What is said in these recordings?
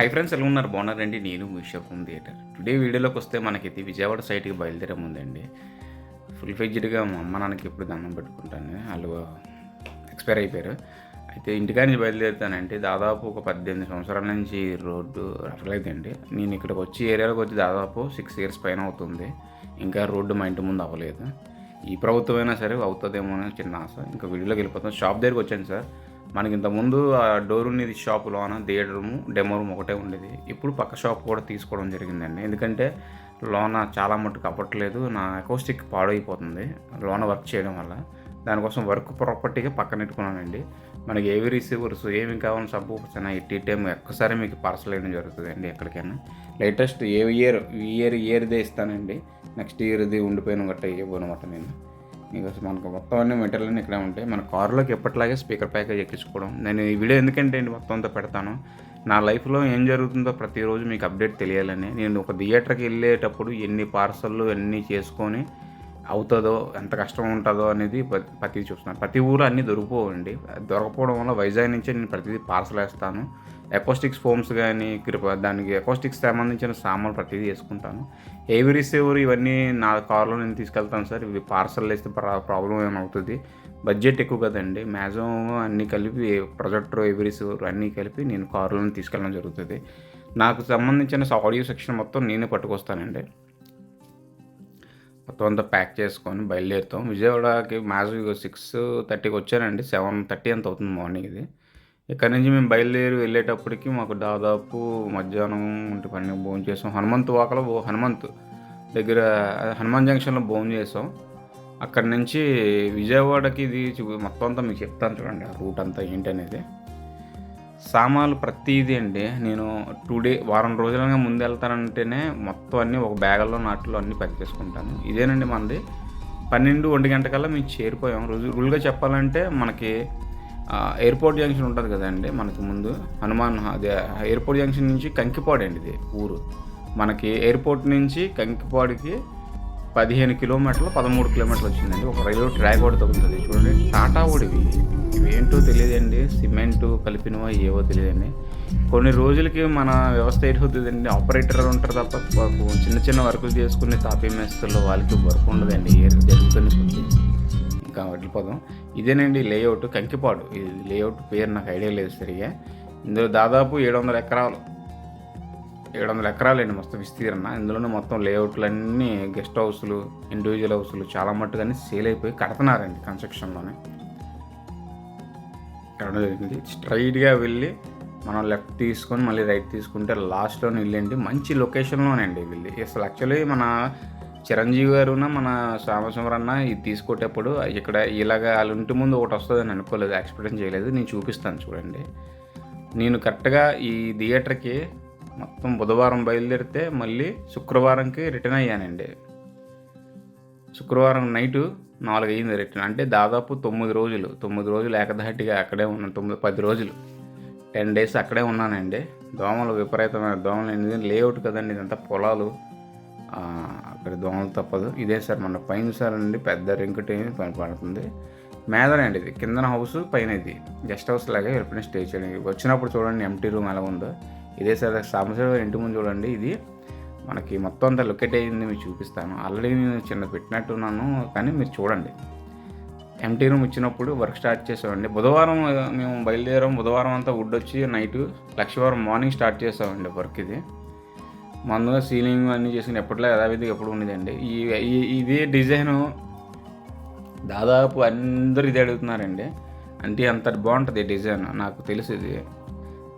High friends ఎలా ఉన్నారు? బాగున్నారండి. నేను మీ షోకం థియేటర్. టుడే వీడియోలోకి వస్తే మనకి విజయవాడ సైట్కి బయలుదేరే ముందండి ఫుల్ ఫెజ్డ్గా మా అమ్మ నాన్నకి ఎప్పుడు దండం పెట్టుకుంటాను. వాళ్ళు ఎక్స్పైర్ అయిపోయారు. అయితే ఇంటికాడ నుంచి బయలుదేరుతానంటే దాదాపు ఒక పద్దెనిమిది సంవత్సరాల నుంచి రోడ్డు రఫలేదండి నేను ఇక్కడికి వచ్చి ఏరియాలోకి వచ్చి దాదాపు సిక్స్ ఇయర్స్ పైన అవుతుంది. ఇంకా రోడ్డు మా ఇంటి ముందు అవ్వలేదు. ఈ ప్రభుత్వం అయినా సరే అవుతుందేమో అని చిన్న ఆశ. ఇంకా వీడియోలోకి వెళ్ళిపోతాం. షాప్ దగ్గరికి వచ్చాను సార్. మనకి ఇంతకుముందు ఆ డోర్ ఉండేది షాపులోన థియేటర్ రూమ్ డెమో రూమ్ ఒకటే ఉండేది. ఇప్పుడు పక్క షాప్ కూడా తీసుకోవడం జరిగిందండి. ఎందుకంటే లోన చాలా మట్టుకు అవ్వట్లేదు. నా అకౌస్టిక్ పాడైపోతుంది. లోన వర్క్ చేయడం వల్ల. దానికోసం వర్క్ ప్రాపర్టీగా పక్కన పెట్టుకున్నానండి. మనకి ఏవి రిసీవర్స్ ఏమి కావాలని సబ్బు ఎట్టి టైం ఒక్కసారి మీకు పార్సల్ వేయడం జరుగుతుందండి ఎక్కడికైనా. లేటెస్ట్ ఏ ఇయర్ ఇయర్ ఇయర్దే ఇస్తానండి. నెక్స్ట్ ఇయర్ది ఉండిపోయిన గట్ట ఇవ్వనమాట నేను. మీకు మనకు మొత్తం అన్ని మెటీరియల్ ఇక్కడే ఉంటాయి. మన కారులోకి ఎప్పటిలాగే స్పీకర్ ప్యాకేజ్ ఎక్కించుకోవడం. నేను ఈ వీడియో ఎందుకంటే అండి మొత్తం అంతా పెడతాను. నా లైఫ్లో ఏం జరుగుతుందో ప్రతిరోజు మీకు అప్డేట్ తెలియాలని. నేను ఒక థియేటర్కి వెళ్ళేటప్పుడు ఎన్ని పార్సల్లు ఎన్ని చేసుకొని అవుతుందో ఎంత కష్టం ఉంటుందో అనేది ప్ర- ప్రతిదీ చూస్తున్నాను. ప్రతి ఊరు అన్నీ దొరికిపోవండి. దొరకపోవడం వల్ల వైజాగ్ నుంచే నేను ప్రతిదీ పార్సల్ వేస్తాను. ఎకోస్టిక్స్ ఫోమ్స్ కానీ కృప దానికి ఎకోస్టిక్స్ సంబంధించిన సామాన్లు ప్రతిదీ వేసుకుంటాను. ఏవి రిసీవర్ ఇవన్నీ నా కార్లో నేను తీసుకెళ్తాను సార్. ఇవి పార్సల్ వేస్తే ప్రాబ్లం ఏమవుతుంది బడ్జెట్ ఎక్కువ కదండి. మ్యాక్సిమం అన్నీ కలిపి ప్రొజెక్టర్ ఏవి రిసీవర్ అన్నీ కలిపి నేను కారులో తీసుకెళ్ళడం జరుగుతుంది. నాకు సంబంధించిన ఆడియో సెక్షన్ మొత్తం నేనే పట్టుకొస్తానండి. మొత్తం అంతా ప్యాక్ చేసుకొని బయలుదేరుతాం. విజయవాడకి మ్యాక్సిమం సిక్స్ థర్టీకి వచ్చానండి. సెవెన్ థర్టీ అంత అవుతుంది మార్నింగ్ ఇది. ఇక్కడ నుంచి మేము బయలుదేరి వెళ్ళేటప్పటికి మాకు దాదాపు మధ్యాహ్నం వంటి పని భోజనం చేసాం. హనుమంత్ వాకలో హనుమంత్ దగ్గర హనుమాన్ జంక్షన్లో భోజనం చేసాం. అక్కడి నుంచి విజయవాడకి ఇది మొత్తం అంతా మీకు చెప్తాను చూడండి ఆ రూట్ అంతా ఏంటి అనేది సామాన్లు ప్రతిదీ అండి. నేను టూ డే వారం రోజులుగా ముందు వెళ్తానంటేనే మొత్తం అన్నీ ఒక బ్యాగుల్లో నాట్లో అన్నీ ప్యాక్ చేసుకుంటాను. ఇదేనండి మనది. పన్నెండు ఒంటి గంటకల్లా మేము చేరిపోయాం. రోజు రూల్గా చెప్పాలంటే మనకి ఎయిర్పోర్ట్ జంక్షన్ ఉంటుంది కదండి మనకి ముందు. హనుమాన్ అదే ఎయిర్పోర్ట్ జంక్షన్ నుంచి కంకిపాడు అండి ఇది ఊరు. మనకి ఎయిర్పోర్ట్ నుంచి కంకిపాడుకి పదిహేను కిలోమీటర్లు పదమూడు కిలోమీటర్లు వచ్చిందండి. ఒక రైల్వే ట్రాక్ ఒకటి తగ్గుతుంది. చూడండి టాటా ఓడివి ఇవేంటో తెలియదండి. సిమెంటు కలిపినవో ఏవో తెలియదండి. కొన్ని రోజులకి మన వ్యవస్థ ఏంటవుతుందండి ఆపరేటర్ ఉంటారు తప్ప మాకు చిన్న చిన్న వర్కులు చేసుకుని తాపీ మేస్తుల్లో వాళ్ళకి వర్క్ ఉండదండి. ఏ జరుగుతుంది కొద్ది. ఇంకా వదిలిపోదాం ఇదేనండి లేఅవుట్ కంకిపాడు. ఈ లేఅవుట్ పేరు నాకు ఐడియా లేదు సరిగా. ఇందులో దాదాపు ఏడు వందల ఎకరాలు ఏడు వందల ఎకరాలండి మొత్తం విస్తీర్ణ. ఇందులోనే మొత్తం లేఅవుట్లన్నీ గెస్ట్ హౌస్లు ఇండివిజువల్ హౌస్లు చాలా మట్టుగానే సేల్ అయిపోయి కడుతున్నారండి కన్స్ట్రక్షన్లోనే. కట్టడం జరిగింది స్ట్రైట్గా వెళ్ళి మనం లెఫ్ట్ తీసుకొని మళ్ళీ రైట్ తీసుకుంటే లాస్ట్లోనే వెళ్ళండి మంచి లొకేషన్లోనండి వెళ్ళి. అసలు యాక్చువల్లీ మన చిరంజీవి గారున మన సాంబశివరావు అన్న ఇది తీసుకునేటప్పుడు ఇక్కడ ఇలాగ వాళ్ళ ఇంటి ముందు ఒకటి వస్తుందని అనుకోలేదు ఎక్స్పెక్టెన్ చేయలేదు నేను చూపిస్తాను చూడండి. నేను కరెక్ట్గా ఈ థియేటర్కి మొత్తం బుధవారం బయలుదేరితే మళ్ళీ శుక్రవారంకి రిటర్న్ అయ్యానండి. శుక్రవారం నైటు నాలుగు అయ్యింది రిటర్న్. అంటే దాదాపు తొమ్మిది రోజులు. తొమ్మిది రోజులు ఏకధాటిగా అక్కడే ఉన్నాను తొమ్మిది పది రోజులు. టెన్ డేస్ అక్కడే ఉన్నానండి. దోమలు విపరీతమైన దోమలు ఎందుకంటే లేఅవుట్ కదండి ఇదంతా పొలాలు. అక్కడ దోమలు తప్పదు. ఇదే సార్ మన పైన సార్ అండి పెద్ద రింకుటి పని పడుతుంది. మేదనండి ఇది. కిందన హౌస్ పైన ఇది. గెస్ట్ హౌస్ లాగా ఎప్పుడైనా స్టే చేయడానికి వచ్చినప్పుడు చూడండి ఎంటీ రూమ్ ఎలా ఉందో. ఇదే సార్ సాంబశివ ఇంటి ముందు చూడండి ఇది మనకి మొత్తం అంతా లొకేట్ అయ్యింది మీకు చూపిస్తాను. ఆల్రెడీ నేను చిన్న పెట్టినట్టున్నాను కానీ మీరు చూడండి. ఎంటీ రూమ్ ఇచ్చినప్పుడు వర్క్ స్టార్ట్ చేసామండి బుధవారం మేము బయలుదేరాం. బుధవారం అంతా వుడ్ వచ్చి నైట్ లక్షవారం మార్నింగ్ స్టార్ట్ చేసామండి వర్క్ ఇది. ముందుగా సీలింగ్ అన్నీ చేసుకుని ఎప్పట్లో యథావిధిగా ఎప్పుడు ఉండేదండి. ఈ ఇదే డిజైను దాదాపు అందరూ ఇది అడుగుతున్నారండి. అంటే అంత బాగుంటుంది డిజైన్ నాకు తెలుసు ఇది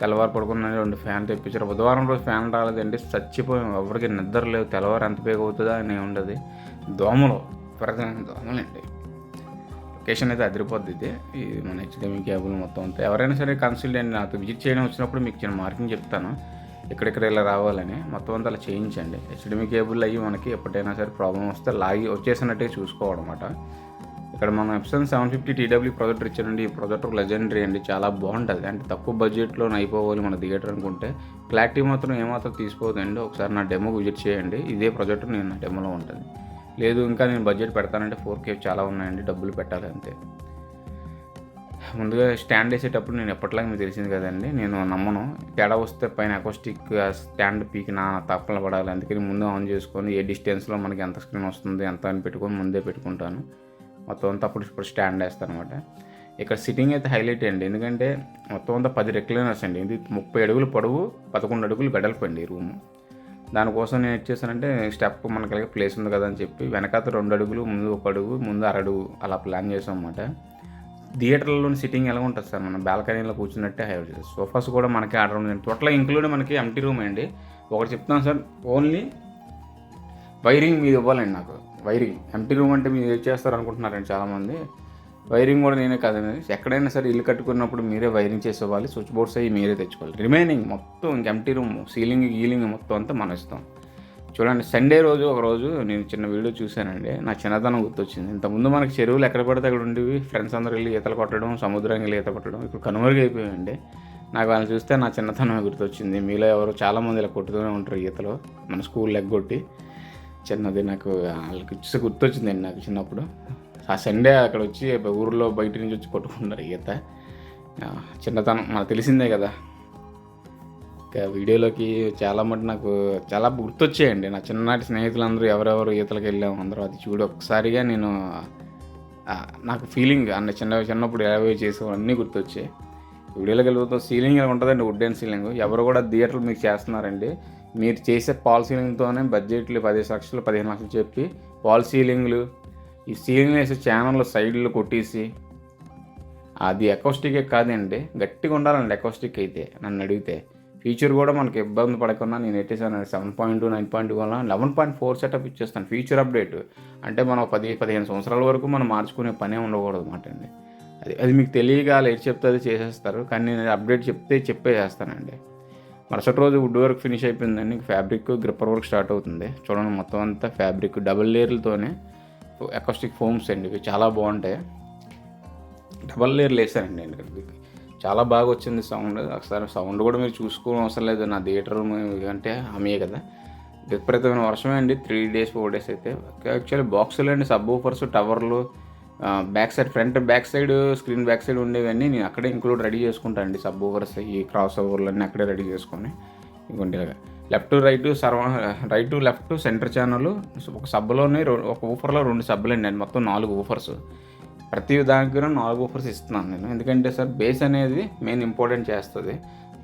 తెల్లవారు పడుకున్నాను రెండు ఫ్యాన్ తెప్పించారు. బుధవారం రోజు ఫ్యాన్ రాలేదండి. చచ్చిపోయాం. ఎవరికి నిద్ర లేవు తెల్లవారు ఎంత పేగ అవుతుందా అని ఉండదు. దోమలు విపరీతమైన దోమలండి. లొకేషన్ అయితే అదిరిపోద్ది ఇది. ఇది మన హెచ్డిఎం కేబుల్ మొత్తం అంతా. ఎవరైనా సరే కన్సల్ట్ అండి. నాతో విజిట్ చేయడం వచ్చినప్పుడు మీకు చిన్న మార్కింగ్ చెప్తాను. ఇక్కడిక్కడ ఇలా రావాలని. మొత్తం అంతా అలా చేయించండి. హెచ్డిఎం కేబుల్ అయ్యి మనకి ఎప్పుడైనా సరే ప్రాబ్లం వస్తే లాగి వచ్చేసినట్టే చూసుకోవడమాట. ఇక్కడ మనం Epson seven fifty TW projector ఇచ్చారండి ఈ ప్రొజెక్టర్ లెజెండరీ అండి. చాలా బాగుంటుంది. అంటే తక్కువ బడ్జెట్లో అయిపోవాలి మన థియేటర్ అనుకుంటే. క్లారిటీ మాత్రం ఏమాత్రం తీసుకోదండి. ఒకసారి నా డెమో విజిట్ చేయండి. ఇదే ప్రొజెక్టర్ నేను నా డెమోలో ఉంటుంది. లేదు ఇంకా నేను బడ్జెట్ పెడతానంటే ఫోర్ కే చాలా ఉన్నాయండి. డబ్బులు పెట్టాలి అంతే. ముందుగా స్టాండ్ వేసేటప్పుడు నేను ఎప్పటిలాగా మీకు తెలిసింది కదండి. నేను నమ్మను. తేడా వస్తే పైన అకోస్టిక్ స్టాండ్ పీకి నా తప్పల పడాలి. అందుకని ముందు ఆన్ చేసుకొని ఏ డిస్టెన్స్లో మనకి ఎంత స్క్రీన్ వస్తుంది ఎంత అని పెట్టుకొని ముందే పెట్టుకుంటాను. మొత్తం అంతా అప్పుడు ఇప్పుడు స్టాండ్ వేస్తాను అనమాట ఇక్కడ సిట్టింగ్ అయితే హైలైట్ అండి. ఎందుకంటే మొత్తం అంతా పది రెక్లైనర్స్ అండి ఇది ముప్పై అడుగులు పొడవు పదకొండు అడుగులు వెడల్పు అండి ఈ రూమ్. దానికోసం నేను ఏం చేశానంటే స్టెప్ మనకి అలాగే ప్లేస్ ఉంది కదా అని చెప్పి వెనకాత రెండు అడుగులు ముందు ఒక అడుగు ముందు అరడుగు అలా ప్లాన్ చేసాం అనమాట థియేటర్లోని సిట్టింగ్ ఎలా ఉంటుంది సార్? మనం బాల్కనీలో కూర్చున్నట్టే హైవ్ సోఫాస్ కూడా మనకి ఆర్డర్ ఉంది. టోటల్ ఇంక్లూడ్ మనకి ఎంటీ రూమ్ అండి. ఒకటి చెప్తాను సార్ ఓన్లీ వైరింగ్ మీద ఇవ్వాలండి నాకు. వైరింగ్. ఎంటీ రూమ్ అంటే మీరు ఏం చేస్తారు అనుకుంటున్నారండి చాలామంది. వైరింగ్ కూడా నేనే కాదండి ఎక్కడైనా సరే ఇల్లు కట్టుకున్నప్పుడు మీరే వైరింగ్ చేసేవాలి స్విచ్ బోర్డ్స్ అవి మీరే తెచ్చుకోవాలి. రిమైనింగ్ మొత్తం ఇంక ఎంటీ రూమ్ సీలింగ్ గీలింగ్ మొత్తం అంతా మన ఇస్తాం చూడండి సండే రోజు ఒక రోజు నేను చిన్న వీడియో చూశానండి. నా చిన్నతనం గుర్తొచ్చింది. ఇంతకుముందు మనకి చెరువులు ఎక్కడ పడితే అక్కడ ఉండేవి. ఫ్రెండ్స్ అందరూ వెళ్ళి ఈతలు కొట్టడం సముద్రానికి వెళ్ళి ఈత కొట్టడం ఇప్పుడు కనుమరుగైపోయాయండి నాకు వాళ్ళని చూస్తే నా చిన్నతనం గుర్తొచ్చింది. మీలో ఎవరు చాలామంది ఇలా కొట్టుతూనే ఉంటారు ఈతలో. మన స్కూల్ ఎగ్గొట్టి చిన్నది నాకు వాళ్ళకి చూసి గుర్తొచ్చిందండి నాకు చిన్నప్పుడు. ఆ సండే అక్కడ వచ్చి ఊరిలో బయట నుంచి వచ్చి కొట్టుకుంటారు ఈత చిన్నతనం మనకు తెలిసిందే కదా. ఇంకా వీడియోలోకి చాలా మటు నాకు చాలా గుర్తొచ్చాయండి. నా చిన్ననాటి స్నేహితులందరూ ఎవరెవరు ఈతలకు వెళ్ళాము అందరూ అది చూడు ఒకసారిగా నేను నాకు ఫీలింగ్ అన్న చిన్న చిన్నప్పుడు ఎలా చేసావు అన్నీ గుర్తొచ్చాయి. వీడియోలోకి వెళ్ళిపోతాం సీలింగ్ ఉంటుందండి వుడ్ అండ్ సీలింగ్ ఎవరు కూడా థియేటర్లు మీకు చేస్తున్నారండి. మీరు చేసే పాల్ సీలింగ్తోనే బడ్జెట్లు పదిహేను లక్షలు పదిహేను లక్షలు చెప్పి పాల్ సీలింగ్లు ఈ సీలింగ్ వేసే ఛానళ్ళు సైడ్లు కొట్టేసి అది ఎకోస్టికే కాదండి గట్టిగా ఉండాలండి ఎకోస్టిక్ అయితే నన్ను అడిగితే. ఫీచర్ కూడా మనకి ఇబ్బంది పడకుండా నేను ఎట్టేసాను seven point two nine point వల్ల లెవెన్ పాయింట్ ఫోర్ సెటప్ ఇచ్చేస్తాను ఫీచర్ అప్డేట్ అంటే మనం పది పదిహేను సంవత్సరాల వరకు మనం మార్చుకునే పనే ఉండకూడదు అన్నమాట అండి. అది అది మీకు తెలియగా లేట్ చెప్తే అది చేసేస్తారు కానీ నేను అప్డేట్ చెప్తే చెప్పే చేస్తానండి మరుసటి రోజు వుడ్ వర్క్ ఫినిష్ అయిపోయిందండి. ఫ్యాబ్రిక్ గ్రిప్పర్ వర్క్ స్టార్ట్ అవుతుంది. చూడండి మొత్తం అంతా ఫ్యాబ్రిక్ డబుల్ లేయర్లతోనే అకాస్టిక్ ఫోమ్స్ అండి. ఇవి చాలా బాగుంటాయి. డబల్ లేయర్లు వేసానండి నేను ఇక్కడికి చాలా బాగా వచ్చింది సౌండ్. ఒకసారి సౌండ్ కూడా మీరు చూసుకోవడం అవసరం లేదు. నా థియేటర్ అంటే ఆమె కదా. విపరీతమైన వర్షమే అండి. త్రీ డేస్ ఫోర్ డేస్ అయితే. యాక్చువల్లీ బాక్సులు అండి. సబ్ ఊఫర్స్ టవర్లు back side front back side screen back side ఉండేవన్నీ నేను అక్కడే ఇంక్లూడ్ రెడీ చేసుకుంటాను అండి. సబ్ ఓవర్స్ ఈ క్రాస్ ఓవర్లు అన్నీ అక్కడే రెడీ చేసుకొని ఇంకోటి లెఫ్ట్ రైట్ సర్వ రైట్ లెఫ్ట్ సెంటర్ ఛానల్ ఒక సబ్బులోనే ఒక ఊఫర్లో రెండు సబ్బులు అండి. మొత్తం నాలుగు ఊఫర్స్ ప్రతి దగ్గర నాలుగు ఊఫర్స్ ఇస్తున్నాను నేను. ఎందుకంటే సార్ బేస్ అనేది మెయిన్ ఇంపార్టెంట్ చేస్తుంది.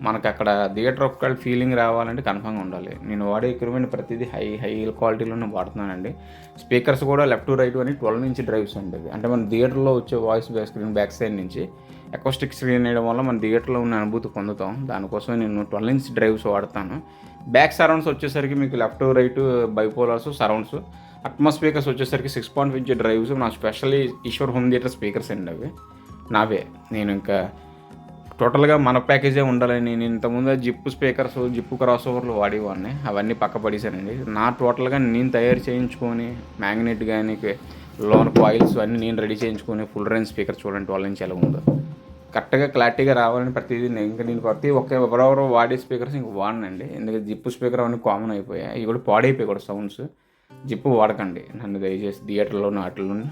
మనకు అక్కడ థియేటర్ ఒక్క ఫీలింగ్ రావాలంటే కన్ఫామ్గా ఉండాలి. నేను వాడే ఎక్విప్మెంట్ ప్రతిదీ హై హై క్వాలిటీలోనే వాడుతున్నానండి. స్పీకర్స్ కూడా లెఫ్ట్ రైట్ అని ట్వెల్వ్ నుంచి డ్రైవ్స్ ఉండేవి. అంటే మన థియేటర్లో వచ్చే voice back screen back side నుంచి ఎకోస్టిక్ స్క్రీన్ వేయడం వల్ల మన థియేటర్లో ఉన్న అనుభూతి పొందుతాం. దానికోసం నేను ట్వెల్వ్ ఇంచ్ డ్రైవ్స్ వాడతాను. బ్యాక్ సరౌండ్స్ వచ్చేసరికి మీకు left right bipolars surrounds Atmos speakers వచ్చేసరికి సిక్స్ పాయింట్ ఇంచ్ డ్రైవ్స్. నా specially Eshwar home theatre speakers అండి అవి. నావే. నేను ఇంకా టోటల్గా మన ప్యాకేజే ఉండాలని నేను ఇంతకుముందు జిప్పు స్పీకర్స్ జిప్పు క్రాస్ ఓవర్లు వాడేవాడిని. అవన్నీ పక్క పడేసానండి నా టోటల్గా నేను తయారు చేయించుకొని మ్యాగ్నెట్ కానీ లోన్ కాయిల్స్ అన్నీ నేను రెడీ చేయించుకొని ఫుల్ రేంజ్ స్పీకర్ చూడండి వాళ్ళ నుంచి ఎలా ఉందో కరెక్ట్గా క్లారిటీగా రావాలని ప్రతిదీ ఇంకా నేను ప్రతి ఒక్క ఎవరెవరో వాడే స్పీకర్స్ ఇంక వాడనండి. ఎందుకంటే జిప్పు స్పీకర్ అవన్నీ కామన్ అయిపోయాయి. ఇవి కూడా పాడైపోయాయి కూడా సౌండ్స్. జిప్పు వాడకండి. నన్ను దయచేసి థియేటర్లోనూ వాటిల్లోనూ.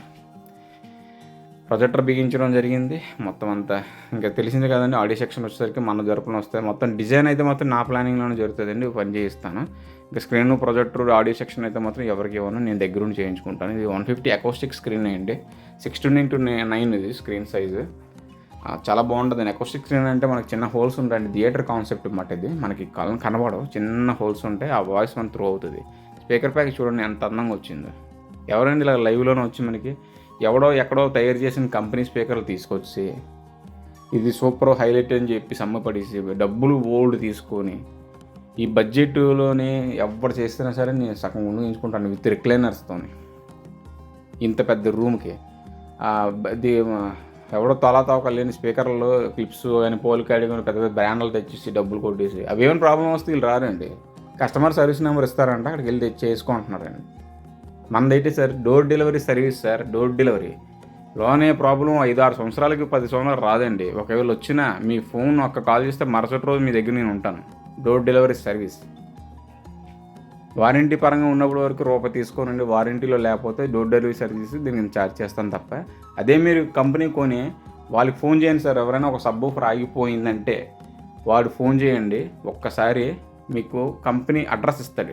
ప్రొజెక్టర్ బిగించడం జరిగింది. మొత్తం అంతా ఇంకా తెలిసిందే కదండి ఆడియో సెక్షన్ వచ్చేసరికి మన జరుపులు వస్తాయి మొత్తం డిజైన్ అయితే మాత్రం నా ప్లానింగ్లోనే జరుగుతుందండి పని చేయిస్తాను. ఇంకా స్క్రీన్ ప్రొజెక్టర్ ఆడియో సెక్షన్ అయితే మాత్రం ఎవరికి ఇవ్వను నేను దగ్గరుండి చేయించుకుంటాను. ఇది వన్ ఫిఫ్టీ అకోస్టిక్ స్క్రీన్ అండి. సిక్స్టీన్ ఇంటూ నైన్ ఇది స్క్రీన్ సైజు. చాలా బాగుంటుంది. అకోస్టిక్ స్క్రీన్ అంటే మనకి చిన్న హోల్స్ ఉంటాయండి థియేటర్ కాన్సెప్ట్ అన్నమాట ఇది. మనకి కళ్ళ కనబడవు చిన్న హోల్స్ ఉంటాయి ఆ వాయిస్ మన త్రూ అవుతుంది. స్పీకర్ ప్యాక్ చూడండి ఎంత అందంగా వచ్చింది. ఎవరండి ఇలా లైవ్లోనే వచ్చి మనకి ఎవడో ఎక్కడో తయారు చేసిన కంపెనీ స్పీకర్లు తీసుకొచ్చి ఇది సూపర్ హైలైట్ అని చెప్పి సమ్మపడేసి డబ్బులు ఓల్డ్ తీసుకొని ఈ బడ్జెట్లోనే ఎవరు చేసినా సరే నేను సగం ఉంచుకుంటాను విత్ రిక్లైనర్స్తో ఇంత పెద్ద రూమ్కి. ఇది ఎవడో తలా తోక లేని స్పీకర్లు క్లిప్స్ కానీ పోల్ కానీ పెద్ద పెద్ద బ్రాండ్లు తెచ్చేసి డబ్బులు కొట్టేసి అవేమైనా ప్రాబ్లం వస్తే వీళ్ళు రారండి. కస్టమర్ సర్వీస్ నెంబర్ ఇస్తారంట అక్కడికి వెళ్ళి తెచ్చేసుకుంటున్నారండి. మనదైతే sir door delivery service sir door delivery. లోనే ప్రాబ్లం ఐదు ఆరు సంవత్సరాలకి పది సంవత్సరాలు రాదండి. ఒకవేళ వచ్చినా మీ ఫోన్ ఒక్క కాల్ చేస్తే మరుసటి రోజు మీ దగ్గర నేను ఉంటాను. Door delivery service. వారంటీ పరంగా ఉన్నప్పుడు వరకు రూపాయి తీసుకోనండి. వారంటీలో లేకపోతే డోర్ డెలివరీ సర్వీస్ దీనికి ఛార్జ్ చేస్తాను తప్ప. అదే మీరు కంపెనీ కొని వాళ్ళకి ఫోన్ చేయండి సార్. ఎవరైనా ఒక సబ్బు ఆగిపోయిందంటే వాడు ఫోన్ చేయండి. ఒక్కసారి మీకు కంపెనీ అడ్రస్ ఇస్తాడు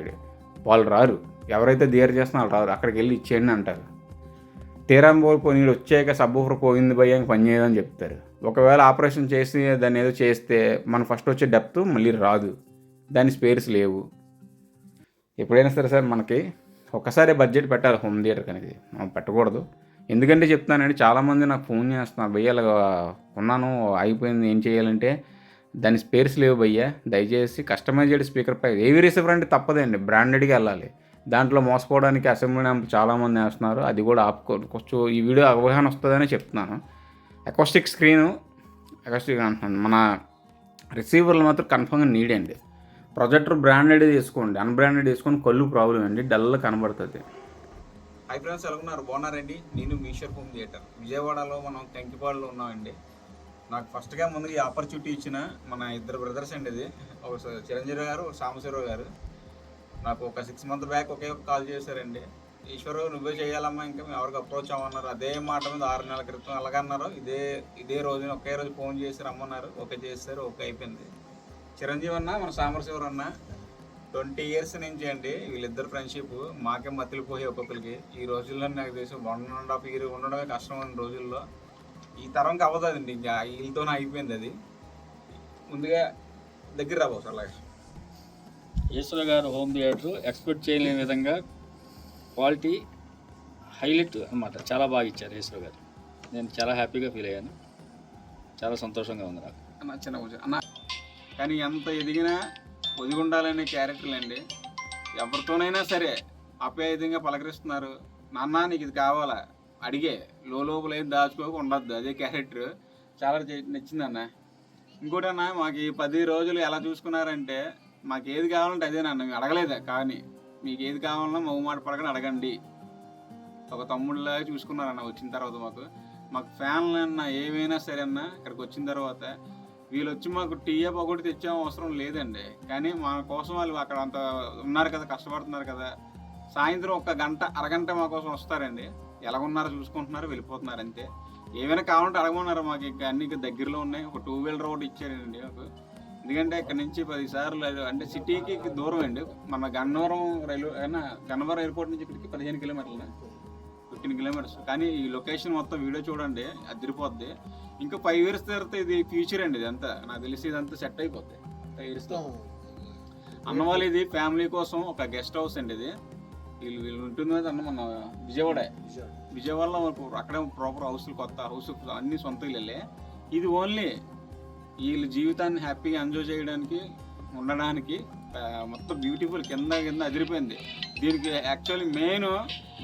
వాళ్ళు రారు. ఎవరైతే దేర్ చేస్తున్నారో రాదు రారు అక్కడికి వెళ్ళి ఇచ్చేయండి అంటారు. తీరం పోయి నీడు వచ్చాక సబ్ ఊఫర్ పోయింది భయ్య పని చేయదని చెప్తారు. ఒకవేళ ఆపరేషన్ చేసి దాన్ని ఏదో చేస్తే మన ఫస్ట్ వచ్చే డెప్త్ మళ్ళీ రాదు. దాని స్పేర్స్ లేవు. ఎప్పుడైనా సరే సార్ మనకి ఒకసారి బడ్జెట్ పెట్టాలి హోమ్ థియేటర్ అనేది మనం పెట్టకూడదు. ఎందుకంటే చెప్తానండి చాలామంది నాకు ఫోన్ చేస్తున్నారు భయ్య ఉన్నాను అయిపోయింది ఏం చేయాలంటే దాని స్పేర్స్ లేవు భయ్య దయచేసి కస్టమైజ్డ్ స్పీకర్ పై ఏవి రిసీవర్ అంటే తప్పదండి బ్రాండెడ్గా వెళ్ళాలి. దాంట్లో మోసపోవడానికి అసెంబ్లీ యాంప్ చాలామంది వేస్తున్నారు. అది కూడా ఆపుకో కొంచెం ఈ వీడియో అవగాహన వస్తుందని చెప్తున్నాను. అకోస్టిక్ స్క్రీను అకోస్టిక్ అంటున్నాను. మన రిసీవర్లు మాత్రం కన్ఫర్మ్గా నీడ్ అండి ప్రొజెక్టర్ బ్రాండెడ్ తీసుకోండి. అన్బ్రాండెడ్ తీసుకొని కళ్ళు ప్రాబ్లం అండి డల్ కనబడుతుంది. హై ఫ్రెండ్స్ ఎలా ఉన్నారు బాగున్నారండి నేను మీషర్ హోమ్ థియేటర్. విజయవాడలో మనం టెంకిపాడులో ఉన్నామండి. నాకు ఫస్ట్గా ముందు ఈ ఆపర్చునిటీ ఇచ్చిన మన ఇద్దరు బ్రదర్స్ అండి ఇది. ఒక చిరంజీవి గారు సాంబశివరావు గారు. నాకు ఒక సిక్స్ మంత్ బ్యాక్ ఒకే ఒక కాల్ చేశారండి. ఈశ్వరు నువ్వే చేయాలమ్మా ఇంకా మేము ఎవరికి అప్రోచ్ అవ్వన్నారు అదే మాట మీద ఆరు నెలల క్రితం అలాగన్నారు ఇదే ఇదే రోజున ఒకే రోజు ఫోన్ చేసి రమ్మన్నారు. ఓకే చేశారు ఓకే అయిపోయింది. చిరంజీవి అన్న మన సామరశివరు అన్న ట్వంటీ ఇయర్స్ నుంచి అండి వీళ్ళిద్దరు ఫ్రెండ్షిప్ మాకే మత్తిలిపోయి ఒక్కొక్కరికి. ఈ రోజుల్లో నాకు తెలిసి వన్ అండ్ హాఫ్ ఇయర్ ఉండడమే కష్టం అన్న రోజుల్లో. ఈ తరంకి అవ్వదండి ఇంకా వీళ్ళతోనే అయిపోయింది అది. ముందుగా దగ్గర రాబోసు అలాగే ఈశ్వర గారు హోమ్ థియేటర్ ఎక్స్పెక్ట్ చేయలేని విధంగా క్వాలిటీ హైలైట్ అన్నమాట. చాలా బాగా ఇచ్చారు ఈశ్వర గారు. నేను చాలా హ్యాపీగా ఫీల్ అయ్యాను. చాలా సంతోషంగా ఉంది నాకు. చిన్న కొంచెం అన్న కానీ ఎంత ఎదిగినా ఒదిగి ఉండాలనే క్యారెక్టర్లు అండి. ఎవరితోనైనా సరే అపేయంగా పలకరిస్తున్నారు. నాన్న నీకు ఇది కావాలా? అడిగే. లోపల ఏం దాచుకోక ఉండద్దు. అదే క్యారెక్టర్ చాలా నచ్చిందన్న ఇంకోటి అన్న మాకు ఈ పది రోజులు ఎలా చూసుకున్నారంటే మాకు ఏది కావాలంటే అదేనన్న మేము అడగలేదా? కానీ మీకు ఏది కావాలన్నా మగ మాట పడకని అడగండి. ఒక తమ్ముడిలాగా చూసుకున్నారన్న వచ్చిన తర్వాత మాకు. మాకు ఫ్యాన్లు అన్న ఏమైనా సరే అన్న ఇక్కడికి వచ్చిన తర్వాత వీళ్ళు వచ్చి మాకు టీఏ ఒకటి తెచ్చే అవసరం లేదండి. కానీ మా కోసం వాళ్ళు అక్కడ అంత ఉన్నారు కదా కష్టపడుతున్నారు కదా. సాయంత్రం ఒక గంట అరగంట మా కోసం వస్తారండి. ఎలాగున్నారో చూసుకుంటున్నారు వెళ్ళిపోతున్నారు అంతే. ఏమైనా కావాలంటే అడగమన్నారు మాకు. ఇంకా అన్ని దగ్గరలో ఉన్నాయి. ఒక టూ వీలర్ ఒకటి ఇచ్చారండి మాకు. ఎందుకంటే ఇక్కడ నుంచి పది సార్లు అంటే సిటీకి దూరం అండి మన గన్నవరం రైల్వే అయినా గన్నవరం ఎయిర్పోర్ట్ నుంచి ఇక్కడికి పదిహేను కిలోమీటర్లు. Fifteen kilometres. కానీ ఈ లొకేషన్ మొత్తం వీడియో చూడండి అదిరిపోద్ది. ఇంకా ఫైవ్ ఇయర్స్ తర్వాత ఇది ఫ్యూచర్ అండి ఇదంతా. నాకు తెలిసి ఇదంతా సెట్ అయిపోద్ది. ఫైవ్ ఇయర్స్ అన్న వాళ్ళు ఇది ఫ్యామిలీ కోసం ఒక గెస్ట్ హౌస్ అండి ఇది. వీళ్ళు వీళ్ళు ఉంటుంది అన్న మన విజయవాడ. విజయవాడలో అక్కడే ప్రాపర్ హౌస్లు కొత్త హౌస్ అన్ని సొంత ఇళ్ళే ఇది ఓన్లీ వీళ్ళ జీవితాన్ని హ్యాపీగా ఎంజాయ్ చేయడానికి ఉండడానికి మొత్తం బ్యూటిఫుల్ కింద కింద అదిరిపోయింది. దీనికి యాక్చువల్లీ మెయిన్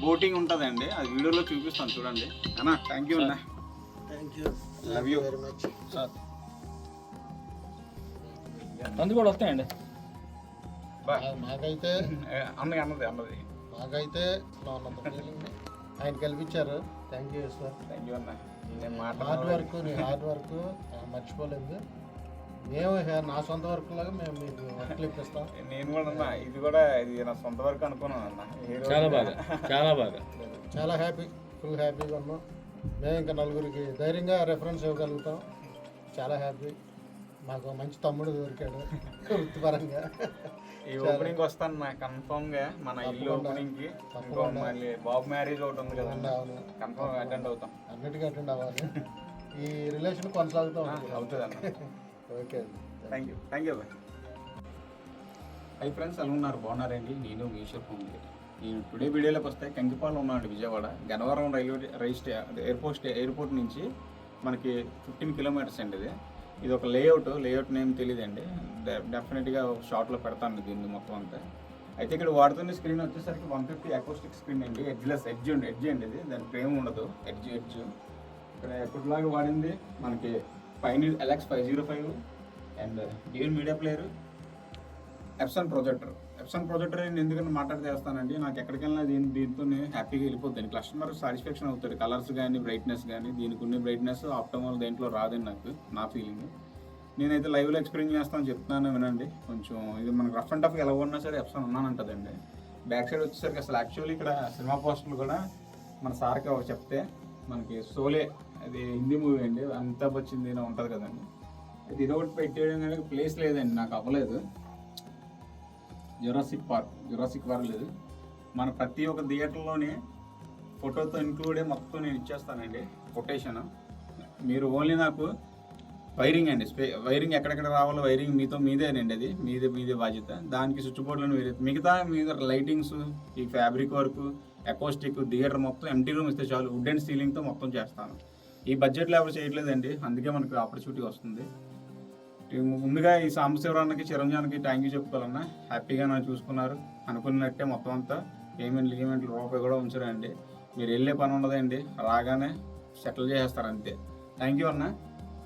బోటింగ్ ఉంటుందండి. అది వీడియోలో చూపిస్తాను చూడండి. అన్న థ్యాంక్ యూ అన్న. Thank you you. Very much sir మంది కూడా వస్తాయండి. బా. మాకైతే అన్నది అన్నది అన్నది. మాకైతే ఆయన కల్పించారు. Thank you sir thank you అన్న. నేను హార్డ్ వర్క్ నీ హార్డ్ వర్క్ మర్చిపోలేదు. మేము నా సొంత వర్క్ లాగా మేము మీకు వర్క్లు ఇప్పిస్తాం. నేను కూడా అన్న ఇది కూడా ఇది నా సొంత వరకు అనుకున్నాను అన్న. చాలా బాగా చాలా బాగా. చాలా హ్యాపీ ఫుల్ హ్యాపీగా ఉన్నాం. మేము ఇంకా నలుగురికి ధైర్యంగా రెఫరెన్స్ ఇవ్వగలుగుతాం. చాలా హ్యాపీ మాకు మంచి తమ్ముడు దొరికాడు వృత్తిపరంగా. ఈ ఓపెనింగ్ వస్తాను నా కన్ఫర్మ్గా మన ఇల్లు. ఓపెనింగ్కి. మళ్ళీ బాబు మ్యారేజ్ ఒకటి ఉంది కదా. కన్ఫర్మ్ అటెండ్ అవుతాం. అన్నిటికీ అటెండ్ అవ్వాలి. ఈ రిలేషన్ కొనసాగుతూ ఉంటుంది. అవుతుంది అన్న. Okay thank you thank you hi friends ఎలా ఉన్నారు? బాగున్నారండి? నేను మీషో ఫోన్ నేను టుడే వీడియోలోకి వస్తే కంకిపాలు ఉన్నాడు Vijayawada. Gannavaram railway rail stay airport stay airport నుంచి మనకి ఫిఫ్టీన్ కిలోమీటర్స్ అండి ఇది. ఇది ఒక లేఅవుట్ లేఅవుట్ నేమ్ తెలియదండి డెఫినెట్గా ఒక షార్ట్లో పెడతాను దీన్ని మొత్తం అంతా. అయితే ఇక్కడ వాడుతున్న స్క్రీన్ వచ్చేసరికి వన్ ఫిఫ్టీ అకోస్టిక్ స్క్రీన్ అండి. ఎడ్జ్లెస్ ఎడ్జ్ ఉండి ఎడ్జ్ అండి ఇది. దాని ఫ్రేమ్ ఉండదు. ఎడ్జ్ ఎడ్జ్ ఇక్కడ ఎప్పటిలాగా వాడింది. మనకి పైన Alex five zero five and dual media player Epson projector Epson projector నేను ఎందుకంటే మాట్లాడితేస్తానండి నాకు ఎక్కడికి వెళ్ళినా దీని దీంతోనే హ్యాపీగా వెళ్ళిపోతుంది కస్టమర్ సాటిస్ఫాక్షన్ అవుతాడు. కలర్స్ కానీ బ్రైట్నెస్ కానీ దీనికి ఉన్న బ్రైట్నెస్ ఆప్టమల్ దేంట్లో రాదని నాకు నా ఫీలింగ్ నేనైతే లైవ్లో ఎక్స్పీరియన్స్ చేస్తాను చెప్తున్నాను వినండి. కొంచెం ఇది మనకు రఫ్ అండ్ టఫ్ ఎలా ఉన్నా సరే ఎప్సన్ ఉన్నానంటదండి. బ్యాక్ సైడ్ వచ్చేసరికి అసలు యాక్చువల్లీ ఇక్కడ సినిమా పోస్టర్లు కూడా మన సార్కి ఒక చెప్తే మనకి సోలే అది హిందీ మూవీ అండి. అమితాబ్ వచ్చింది ఉంటుంది కదండి. అది ఇది ఒకటి పెట్టేయడానికి ప్లేస్ లేదండి. నాకు అవ్వలేదు. జురాసిక్ పార్క్ జురాసిక్ పార్క్ లేదు. మన ప్రతి ఒక్క థియేటర్లోనే ఫోటోతో ఇంక్లూడే మొత్తం నేను ఇచ్చేస్తానండి కొటేషన్. మీరు ఓన్లీ నాకు వైరింగ్ అండి స్పే వైరింగ్ ఎక్కడెక్కడ రావాలో వైరింగ్ మీతో మీదేనండి అది మీదే మీదే బాధ్యత. దానికి స్విచ్ బోర్డులను వేరే మిగతా మీద లైటింగ్స్ ఈ ఫ్యాబ్రిక్ వర్క్ అకోస్టిక్ థియేటర్ మొత్తం ఎంటీ రూమ్ ఇస్తే చాలు వుడ్ అండ్ సీలింగ్తో మొత్తం చేస్తాను. ఈ బడ్జెట్లో ఎవరు చేయట్లేదండి అందుకే మనకు ఆపర్చునిటీ వస్తుంది. ముందుగా ఈ సాంబశివరానికి చిరంజీవికి థ్యాంక్ యూ చెప్పుకోవాలన్నా. హ్యాపీగా నన్ను చూసుకున్నారు. అనుకున్నట్టే మొత్తం అంతా పేమెంట్ లిగిమెంట్ రూపాయి కూడా ఉంచరండి. మీరు వెళ్ళే పని ఉండదండి. రాగానే సెటిల్ చేసేస్తారు అంతే. థ్యాంక్ యూ అన్న.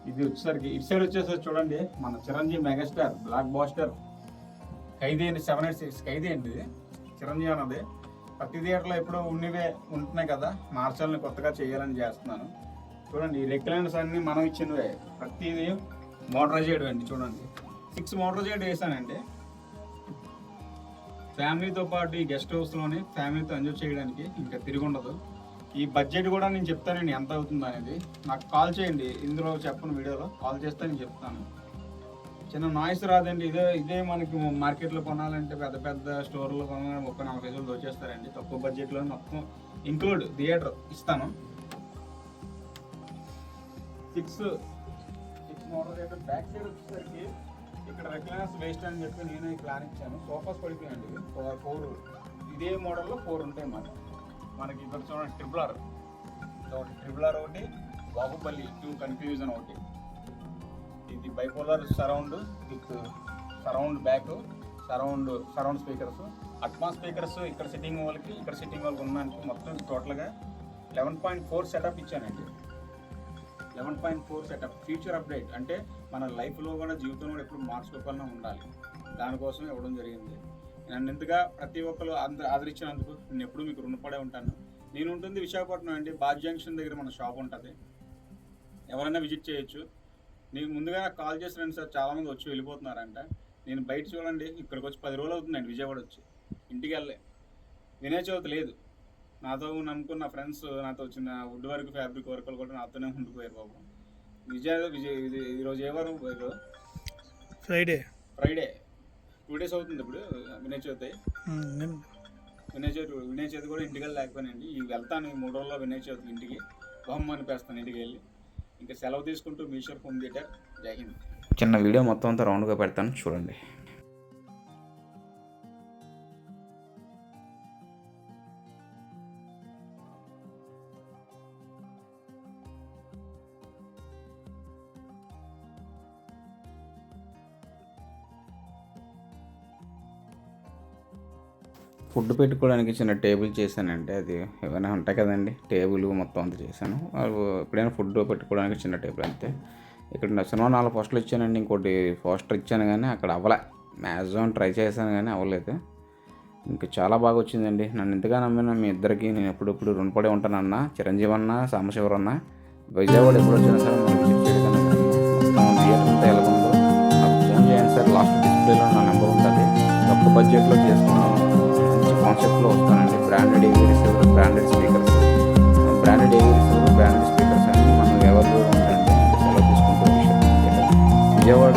ఇది వచ్చేసరికి ఇటు సైడ్ వచ్చేసరికి చూడండి మన Chiranjeevi megastar blockbuster Khaidi అండి సెవెన్ ఎయిట్ సిక్స్ ఖైదీ అండి ఇది. చిరంజీవి అన్నది. ప్రతి థియేటర్లో ఎప్పుడు ఉన్నవే ఉంటున్నాయి కదా. మార్చాలని కొత్తగా చేయాలని చేస్తున్నాను. చూడండి ఈ రెక్లైన్స్ అన్ని మనం ఇచ్చినవే. ప్రతిదీ మోటరైజేడ్ అండి చూడండి. సిక్స్ మోటరైజేడ్ వేసానండి ఫ్యామిలీతో పాటు ఈ గెస్ట్ హౌస్లోనే ఫ్యామిలీతో ఎంజాయ్ చేయడానికి ఇంకా తిరిగి ఉండదు. ఈ బడ్జెట్ కూడా నేను చెప్తానండి ఎంత అవుతుంది అనేది. నాకు కాల్ చేయండి ఇందులో చెప్పను వీడియోలో కాల్ చేస్తే నేను చెప్తాను. చిన్న నాయిస్ రాదండి ఇదే ఇదే మనకి మార్కెట్లో కొనాలంటే పెద్ద పెద్ద స్టోర్లో కొనాలంటే ముప్పై నలభై రోజులు దోచేస్తారండి. తక్కువ బడ్జెట్లో మొత్తం ఇంక్లూడ్ థియేటర్ ఇస్తాను. సిక్స్ మోడల్ అయితే బ్యాక్ సైడ్ వచ్చేసరికి ఇక్కడ రెక్లైనర్స్ వేస్ట్ అని చెప్పి నేను ప్లాన్ ఇచ్చాను. సోఫాస్ పడిపోయాయండి ఫోర్ ఫోర్ ఇదే మోడల్లో ఫోర్ ఉంటాయి మాట మనకి ఇక్కడ చూడండి ట్రిపులర్ ట్రిపులర్ ఒకటి బాహుబలి టూ కన్ఫ్యూజన్ ఒకటి. ఇది bipolar surround with surround back surround surround speakers Atmos speakers ఇక్కడ సిట్టింగ్ వాళ్ళకి ఇక్కడ సిట్టింగ్ వాళ్ళకి ఉన్నానికి మొత్తం టోటల్గా లెవెన్ పాయింట్ ఫోర్ సెటప్ ఇచ్చానండి. Eleven point four setup future update అంటే మన లైఫ్లో కూడా జీవితంలో కూడా ఎప్పుడు మార్చుకోకుండా ఉండాలి. దానికోసం ఇవ్వడం జరిగింది. నన్ను ఇంతగా ప్రతి ఒక్కరు అంత ఆదరించినందుకు నేను ఎప్పుడు మీకు రుణపడే ఉంటాను. నేను ఉంటుంది విశాఖపట్నం అండి. బాజ్ జంక్షన్ దగ్గర మన షాప్ ఉంటుంది. ఎవరైనా విజిట్ చేయొచ్చు. నేను ముందుగా నాకు కాల్ చేసి రండి సార్ చాలామంది వచ్చి వెళ్ళిపోతున్నారంట. నేను బయట చూడండి ఇక్కడికి వచ్చి పది రోజులు అవుతుందండి విజయవాడ వచ్చి. ఇంటికి వెళ్ళలే. వినాయక చవితి లేదు. నాతో నమ్ముకున్న ఫ్రెండ్స్ నాతో వచ్చిన వుడ్ వర్క్ ఫ్యాబ్రిక్ వర్క్ కూడా నాతోనే ఉండిపోయారు బాబు. విజయ విజయ్ ఈరోజు ఏ వారం పోయారు ఫ్రైడే ఫ్రైడే టూ డేస్ అవుతుంది ఇప్పుడు వినాయక చవితి. వినాయక చవితి వినాయక చవితి కూడా ఇంటికి వెళ్ళి లేకపోయానండి ఈ వెళ్తాను ఈ మూడు రోజుల్లో వినాయక చవితి ఇంటికి. బొమ్మ అనిపేస్తాను ఇంటికి వెళ్ళి. ఇంకా సెలవు తీసుకుంటూ మీషర్ హోమ్ థియేటర్ జై హింద్. చిన్న వీడియో మొత్తం అంతా రౌండ్గా పెడతాను చూడండి. ఫుడ్ పెట్టుకోవడానికి చిన్న టేబుల్ చేశానంటే అది ఏమైనా ఉంటాయి కదండి. టేబుల్ మొత్తం అంతా చేశాను. ఎప్పుడైనా ఫుడ్ పెట్టుకోవడానికి చిన్న టేబుల్ అంతే. ఇక్కడ సినిమా నాలుగు పోస్టర్లు ఇచ్చానండి. ఇంకోటి పోస్టర్ ఇచ్చాను కానీ అక్కడ అవ్వలే. మ్యాక్సిమం ట్రై చేశాను కానీ అవ్వలేదు. ఇంకా చాలా బాగా వచ్చిందండి. నన్ను ఇంతగా నమ్మిన మీ ఇద్దరికి నేను ఎప్పుడెప్పుడు రుణపడి ఉంటానన్న చిరంజీవి అన్న సాంబశివరన్న విజయవాడ ఎప్పుడు వచ్చినా సరే మొత్తం థియేటర్ అంతా ఎలా ఉందో నాకు ఫోన్ చేయండి సార్. లాస్ట్ డిస్ప్లేలో నా నెంబర్ ఉంటుంది తక్కువ బడ్జెట్లో చేసుకున్నాను కాన్సెప్ట్లో వస్తానండి. Branded AV receiver branded speakers branded AV receiver branded speakers అన్ని మనం ఎవరు ఉంటాయండి సెలవు తీసుకుంటూ విజయవాడ